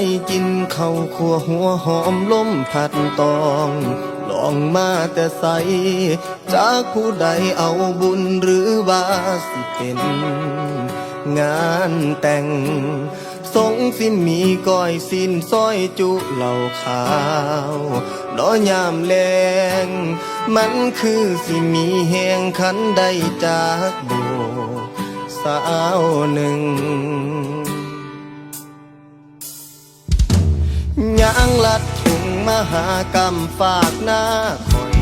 ได้กินข้าวขัวหัวหอมล้มผัดตอง ลองมาแต่ใส จากผู้ใดเอาบุญหรือว่าสิเป็น งานแต่งทรงสิมีก้อยสินซอยจุเหล่าขาวน้อยามแลงมันคือสิมีแหงขันได้จากโบสาวหนึ่ง ยางลัดถุงมหากรรมฝากหน้าคอย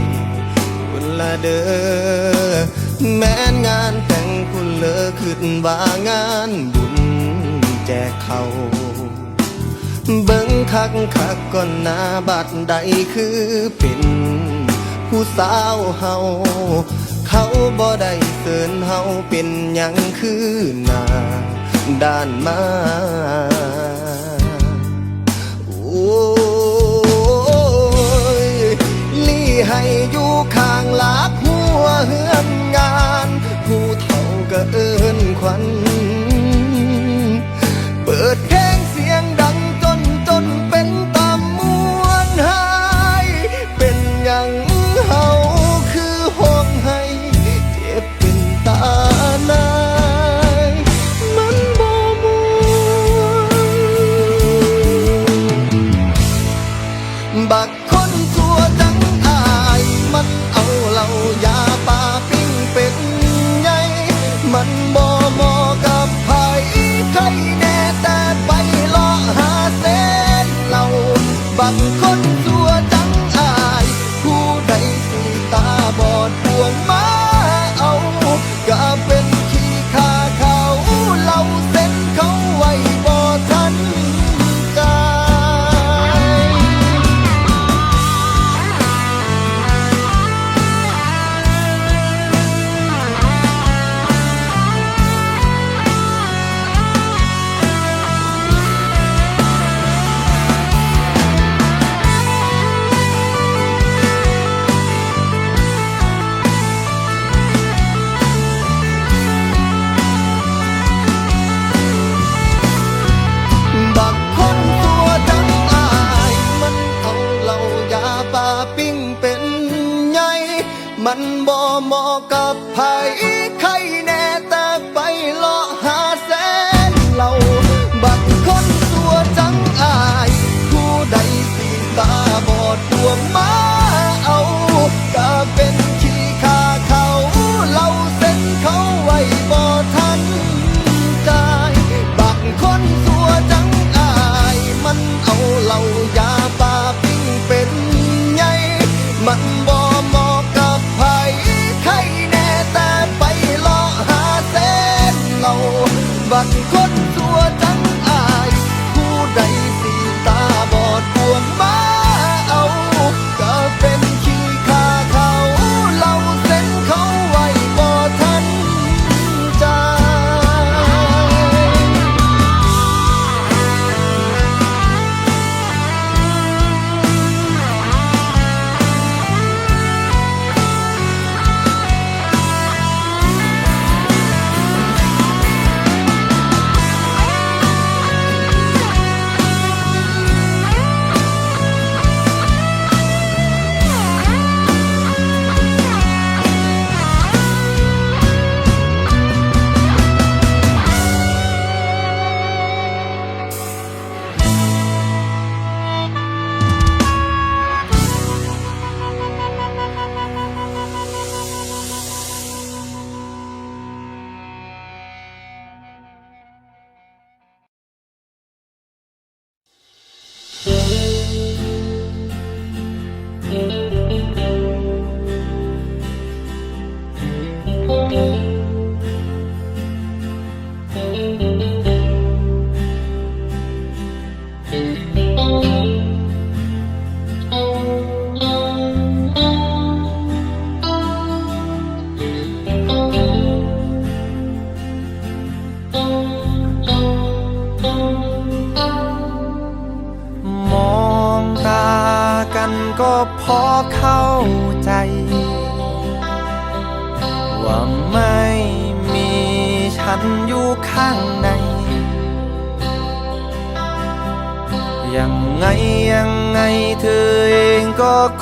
คุณละเด้อแม้นงานแต่งคุณเลอขึ้นว่างานบุญแจกเขาเบิ่งคักคักก่อนหน้าบัดใดคือเป็นผู้สาวเฮาเขาบ่ได้เสินเฮาเป็นหยังคือหน้าด้านมา ให้อยู่ข้างลักหัวเฮือนงาน ผู้เฒ่าก็เอินขวัญเปิดเพลงเสียงดังจนจนเป็นตามวนหาย เป็นอย่างเฮาคือห้องให้เจ็บเป็นตานายมันบ่มวนบักคนชั่วจังา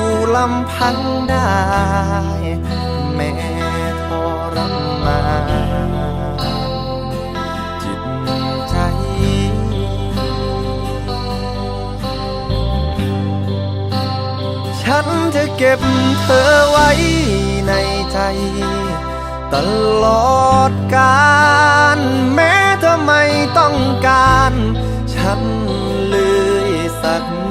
่ ลำพังได้ แม้ทรมานจิตใจ ฉันจะเก็บเธอไว้ในใจ ตลอดกาลแม้เธอไม่ต้องการ ฉันเลยสักน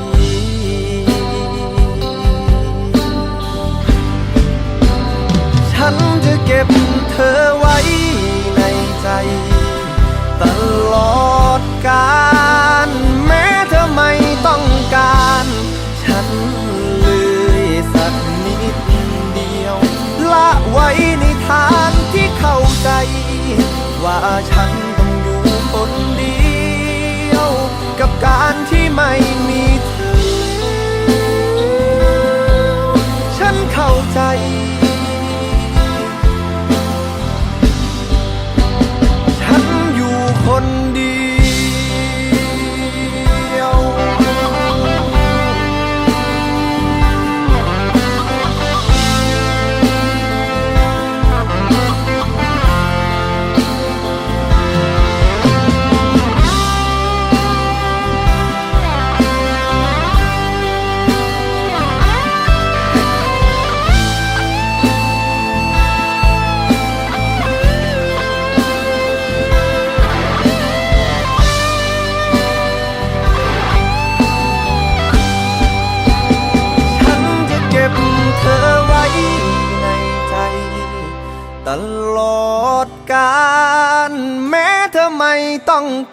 ว่า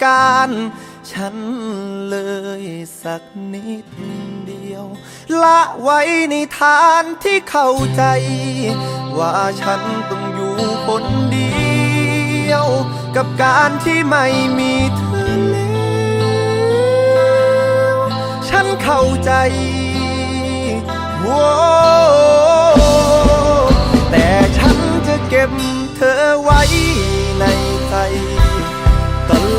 การฉันเลยสักนิดเดียว ละไว้ในฐานที่เข้าใจ ว่าฉันต้องอยู่คนเดียว กับการที่ไม่มีเธอแล้วฉันเข้าใจโว้แต่ฉันจะเก็บเธอไว้ในใจตลอด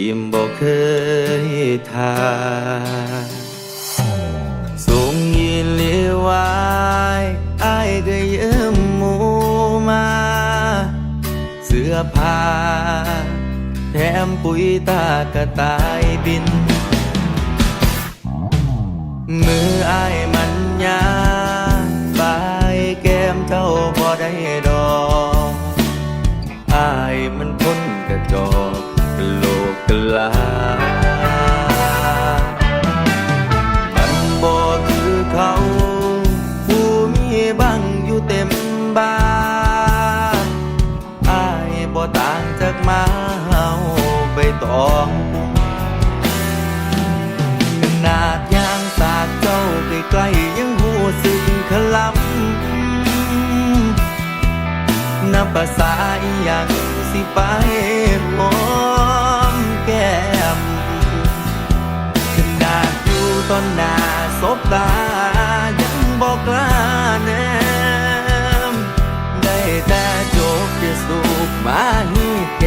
ำกิมบ่เคยทาส่งยินเลียวายอายก็ยืมหมูมา เสื้อผ้าแถมปุ๋ยตากระต่ายบิน มืออายมันยา กลามันบ่คือเขาผู้มีบังอยู่เต็มบ้านอายบ่ต่างจากมาเฮาใบตองขนาดยางสากเจ้าใกล้ๆยังหูสึกขลำนับภาษาอีหยังสิไป อนหน้าสบตา ยังบอกกล้าแนมได้แต่โจกจะสูบมาฮีดแก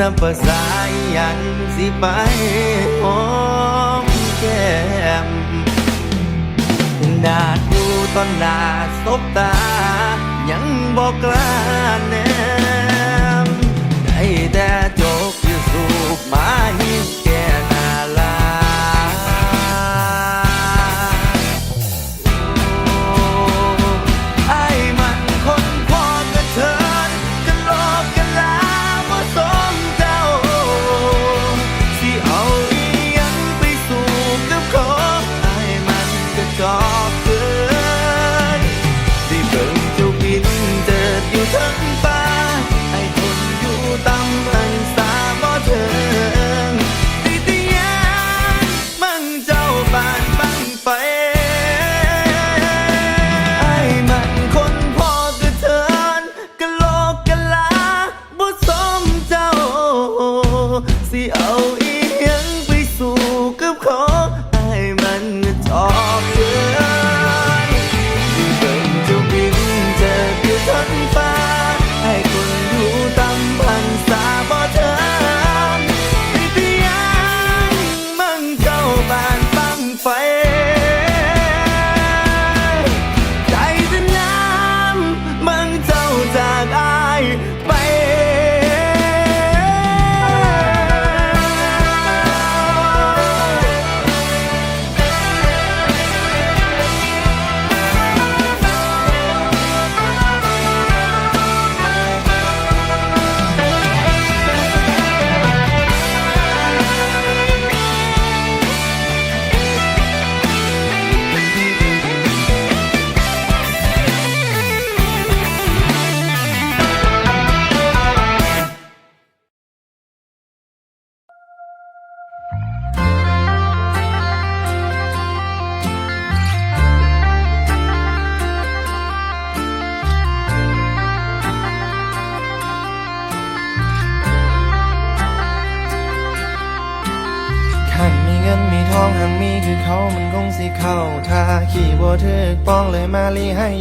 นับภาษาอหยังสิไปหอมแก้มนาดูตอนหน้าสบตา ยังบอกกล้าแนมได้แต่จกอยู่สูบมาหิ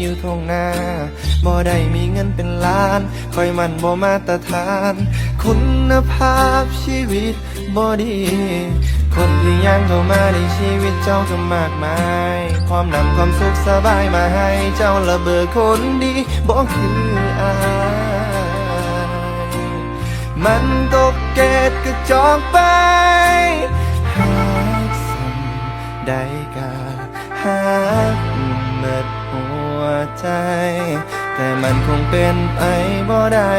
อยู่ทงหน้าบ่ได้มีเงินเป็นล้าน คอยมันบ่มาตรฐาน คุณภาพชีวิตบ่ดี คนที่ยังเข้ามาในชีวิตเจ้าก็มากมาย ความนำความสุขสบายมาให้เจ้าระเบิดคนดีบ่คืออายมันตกเกตกระจอกไปหากสันได้ ใจ แต่มันคงเป็นไปบ่ได้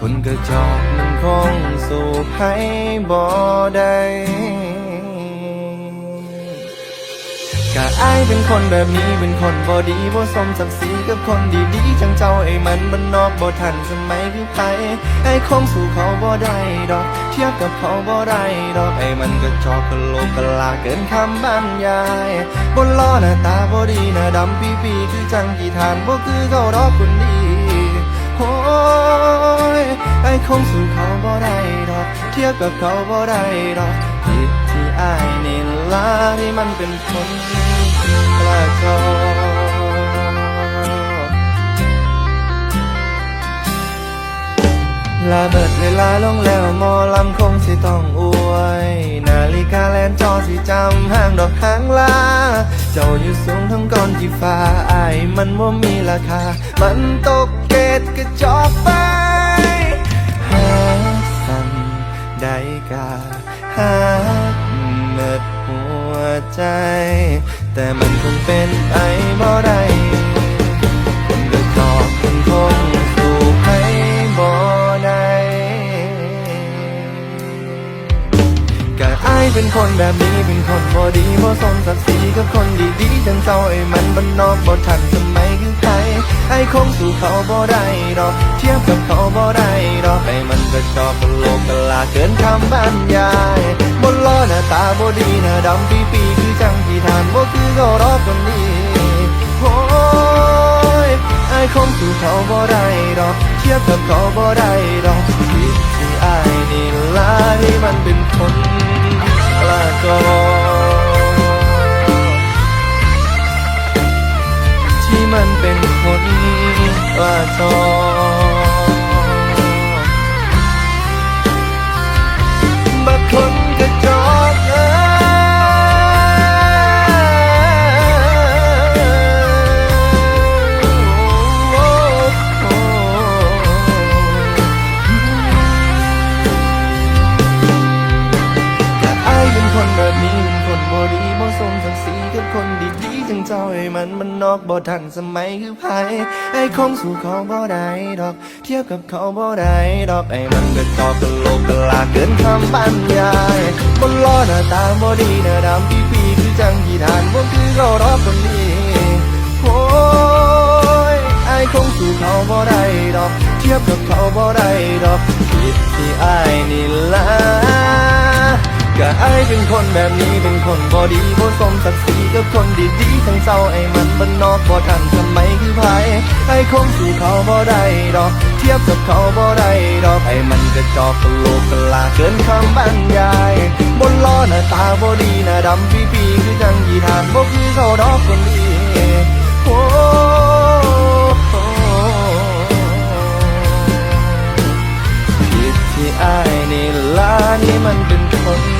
คนกระจอกมันคงสู่ให้บ่ได้ กะอายเป็นคนแบบนี้เป็นคนบ่ดีบ่สมศักดิ์ศรีกับคนดีๆจังเจ้าไอ้มันมันนอกบ่ทันสมัยคือไผไอ้คงสู่เขาบ่ได้ดอก เทียบกับเขาบ่ได้ดอกไอ้มันก็จอกกะโหลกกะลาเกินคำบรรยายบนล้อหน้าตาบ่ดีหน้าดำปีปีๆคือจังกี่ทานบ่คือเขาดอกคนดีโอ้ยไอ้คงสู่เขาบ่ได้ดอก เทียบกับเขาบ่ได้ดอกผิดที่อายนี่ ละที่มันเป็นคนกระจอกลาเบิดเวลาลงแล้วมอลำคงสิต้องอวย นาฬิกาแลนจอสิจำห้างดอกหางลา เจ้าอยู่สูงทั้งก้อนที่ฟ้าอายมันว่ามีราคา มันตกเกตกระจอกไปหาสั่นได้กาหา ใจ แต่มันคงเป็นไปบ่ได้คนกระจอกมันคงสู่ใครบ่ได้กะอายเป็นคนแบบนี้เป็นคนบ่ดีบ่สมศักดิ์ศรีกับคนดีๆจังเจ้าไอ้มันบ้านนอกบ่ทันสมัยคือ ไอ้คงสู่เขาบ่ได้ดอกเทียบกับเขาบ่ได้ดอกไอ้มันก็ชอบโลกกลาเกินคำบรรยายบนล้อหน้าตาบ่ดีหน้าดำปีปีคือจังที่ทานบ่คือเขารอคนนี้โอ้ยไอ้คงสู่เขาบ่ได้ดอกเทียบกับเขาบ่ได้ดอกผิดที่ไอายนี่ล่ะที่มันเป็นคนลาก่อน บ่ทันสมัยคือไผไอ้คงสู่เขาบ่ได้ดอก เทียบกับเขาบ่ได้ดอกไอ้มันก็จอกกะโหลกกะลาเกินคำบรรยายบนล้อหน้าตาบ่ดีหน้าดำปีปีๆคือจังที่ทานบ่คือเขารอบคนดีโอ้ยไอ้คงสู่เขาบ่ได้ดอก เทียบกับเขาบ่ได้ดอกผิดที่ไอ้นี่ละ ก็ไอเป็นคนแบบนี้เป็นคนบอดีบ่สมศักดิ์ศรีกับคนดีๆทั้งเศร้าไอ้มันบ้านนอกบ่ทันสมัยคือไผไอ้คงสู่เขาบ่ได้ดอก เทียบกับเขาบ่ได้ดอก ไอ้มันกระจอกกะโลกกะลาเกินคำบรรยายบนล้อหน้าตาบ่ดีหน้าดำปีปีคือจังยีทานบ่คือเขาดอกคนดีโอ้ผิดที่อายนี่ล่ะนี่มันเป็นคน